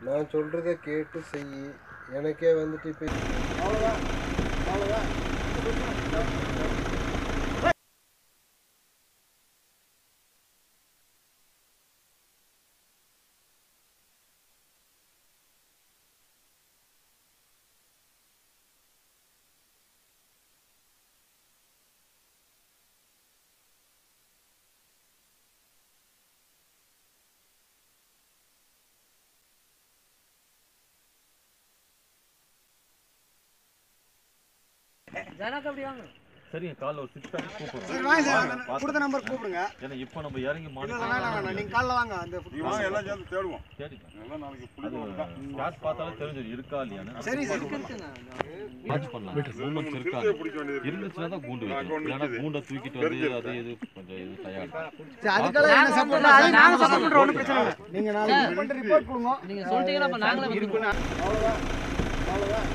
நான் சொல்கிறத கேட்டு செய் எனக்கே வந்துட்டு இப்போ அவ்வளோதான் அவ்வளோதான் ஜனக்கு அப்படி வாங்க. சரிங்க காலைல ஒரு சிக்ஸ் டைம் சரி கூப்பிடுறோம் வாங்க சார் வாங்க, கொடுத்த நம்பர் கூப்பிடுங்க. ஏன்னா இப்போ நம்ம இறங்கி இல்ல, வேணாம் நீங்க காலைல வாங்க அந்த வாங்க எல்லாம் சேர்ந்து தேடுவோம். எல்லாம் நாளைக்கு பார்த்தாலே இருக்கா இல்லையான்னு சரி சரி. வாட்ச் பண்ணலாம். மூமெண்ட்ஸ் இருக்கா திருச்சியை பிடிக்க வேண்டியது இருந்துச்சுன்னா தான் கூண்டு நான் வைக்கணும். கொண்டு இல்லைன்னா நிக்குது. கூண்டை தூக்கிட்டு வந்து அது இது கொஞ்சம் இது தயாரிக்கும் சரி அதுக்கெல்லாம் என்ன சப்போர்ட் அது நாங்க சப்போர்ட் பண்றோம் ஒன்றும் பிரச்சனை இல்லை. நீங்க நாளைக்கு ரிப்போர்ட் கொடுங்க. நீங்க சொல்லிட்டீங்கன்னா நாங்களே வந்து அவ்வளோதான் அவ்வளோதான்